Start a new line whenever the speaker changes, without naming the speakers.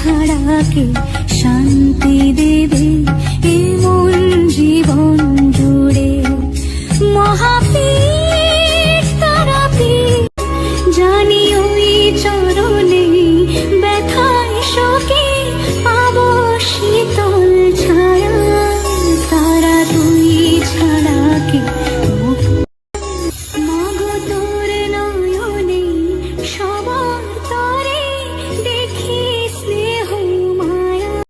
ছাড়াকে শান্তি দেবে এমন জীবন জুড়ে মহাপী